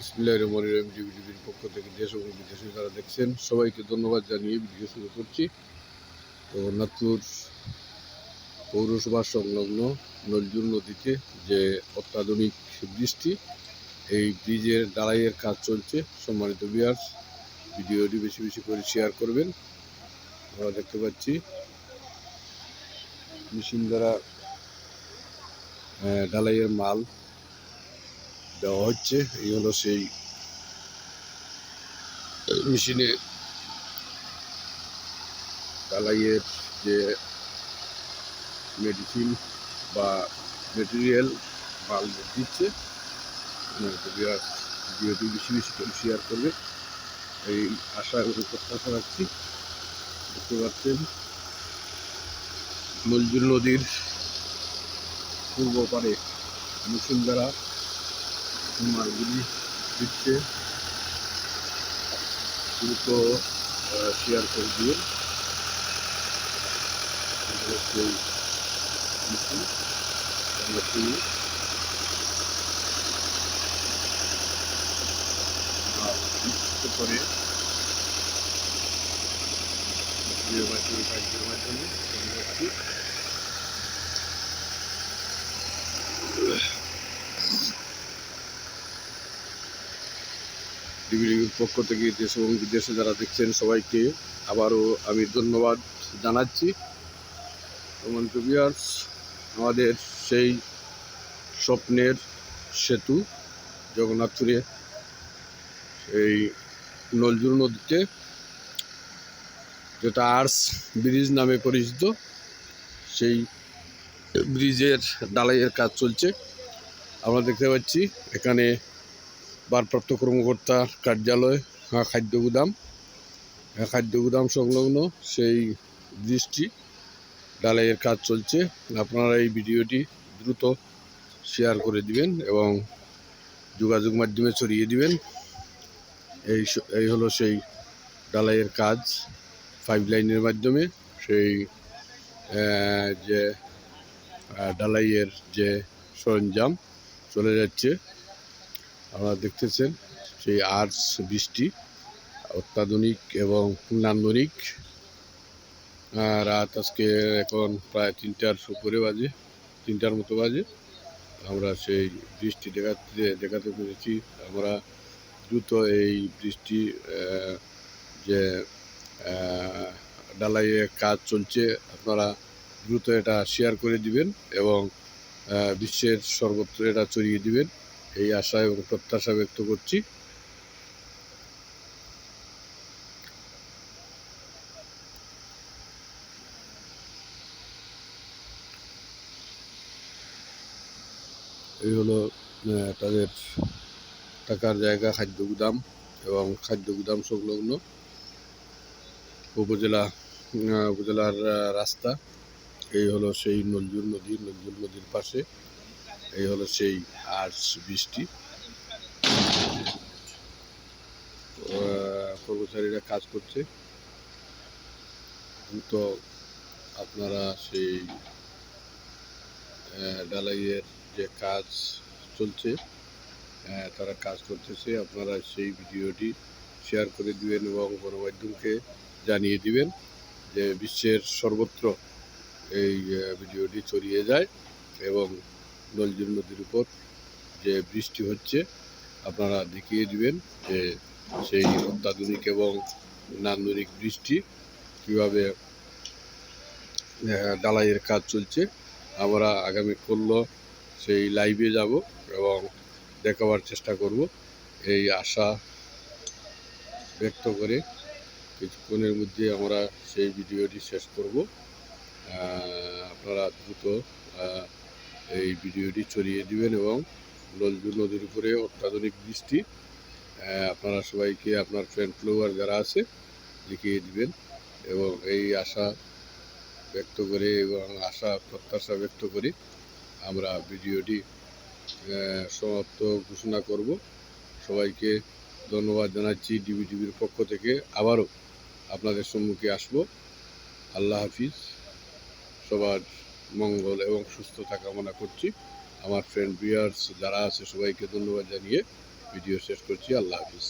বিসমিল্লাহ রহমান রহিম টিভি টিভির পক্ষ থেকে দেশ এবং বিদেশে যারা দেখছেন, সবাইকে ধন্যবাদ জানিয়ে ভিডিও শুরু করছি। তো নাগপুর পৌরসভা সংলগ্ন নলজুর নদীতে যে অত্যাধুনিক বৃষ্টি, এই ব্রিজের ডালাইয়ের কাজ চলছে। সম্মানিত বিয়ার্স ভিডিওটি বেশি বেশি করে শেয়ার করবেন। আমরা দেখতে পাচ্ছি মেশিন দ্বারা ঢালাইয়ের মাল দেওয়া হচ্ছে এই হলো সেই মেশিনে ঢালাইয়ের যে মেডিসিন বা মেটেরিয়াল মাল দিচ্ছে ভিডিওটি বেশি বেশি শেয়ার করবে এই আশা এবং প্রত্যাশা রাখছি দেখতে পাচ্ছেন নলজুল নদীর পূর্ব পারে মেশিন মালগুলি দিচ্ছে দ্রুত শেয়ার করে এই সেই আমরা শুনি। করে মাধ্যমে পাইপের মাধ্যমে টিভির পক্ষ থেকে দেশ এবং বিদেশে যারা দেখছেন সবাইকে আবারও আমি ধন্যবাদ জানাচ্ছি। ভিউয়ার্স আমাদের সেই স্বপ্নের সেতু জগন্নাথপুরে এই নলজুর নদীতে, যেটা আর্স ব্রিজ নামে পরিচিত, সেই ব্রিজের ডালাইয়ের কাজ চলছে। আমরা দেখতে পাচ্ছি এখানে ভারপ্রাপ্ত কর্মকর্তার কার্যালয় আহ, খাদ্য গুদাম। আহ, খাদ্য গুদাম সংলগ্ন সেই দৃষ্টি ঢালাইয়ের কাজ চলছে। আপনারা এই ভিডিওটি দ্রুত শেয়ার করে দিবেন এবং যোগাযোগ মাধ্যমে ছড়িয়ে দিবেন। এই এই হলো সেই ঢালাইয়ের কাজ পাইপ লাইনের মাধ্যমে। সেই যে আহ, ঢালাইয়ের যে সরঞ্জাম চলে যাচ্ছে। আপনারা দেখতেছেন সেই আর্টস বৃষ্টি, অত্যাধুনিক এবং নান্দনিক রাত আজকে এখন প্রায় তিনটার উপরে বাজে, তিনটার মতো বাজে। আমরা সেই বৃষ্টি দেখাতে দেখাতে পেরেছি। আমরা দ্রুত এই বৃষ্টি যে ডালাইয়ে কাজ চলছে, আপনারা দ্রুত এটা শেয়ার করে দিবেন এবং বিশ্বের সর্বত্র এটা ছড়িয়ে দিবেন। এই আশা এবং প্রত্যাশা ব্যক্ত করছি। এই হলো তাদের থাকার জায়গা, খাদ্য গুদাম এবং খাদ্য গুদাম সংলগ্ন উপজেলা উপজেলার রাস্তা। এই হলো সেই নলজুর নদী নলজুর নদীর পাশে। এই হলো সেই আর্টস বৃষ্টি। কর্মচারীরা কাজ করছে। তো আপনারা সেই আহ, ঢালাইয়ের যে কাজ চলছে তারা কাজ করতেছে। আপনারা সেই ভিডিওটি শেয়ার করে দিবেন এবং গণমাধ্যমকে জানিয়ে দিবেন যে বিশ্বের সর্বত্র এই ভিডিওটি ছড়িয়ে যায় এবং নলজুর নদীর উপর যে বৃষ্টি হচ্ছে, আপনারা দেখিয়ে দিবেন যে সেই অত্যাধুনিক এবং নান্দনিক বৃষ্টি কীভাবে ডালাইয়ের কাজ চলছে। আমরা আগামী করল সেই লাইভে যাব এবং দেখাবার চেষ্টা করব। এই আশা ব্যক্ত করে কিছুক্ষণের মধ্যে আমরা সেই ভিডিওটি শেষ করব। আপনারা দ্রুত এই ভিডিওটি ছড়িয়ে দিবেন এবং নলজু নদীর উপরে অত্যাধুনিক বৃষ্টি আপনারা সবাইকে, আপনার ফ্রেন্ড ফ্লোয়ার যারা আছে, লিখিয়ে দিবেন এবং এই আশা ব্যক্ত করে এবং আশা প্রত্যাশা ব্যক্ত করে আমরা ভিডিওটি সমাপ্ত ঘোষণা করব। সবাইকে ধন্যবাদ জানাচ্ছি ডিবি টিভির পক্ষ থেকে। আবারও আপনাদের সম্মুখে আসব। আল্লাহ হাফিজ। সবার মঙ্গল এবং সুস্থ থাকা কামনা করছি। আমার ফ্রেন্ড বিয়ার্স যারা আছে সবাইকে ধন্যবাদ জানিয়ে ভিডিও শেষ করছি। আল্লাহ হাফিজ।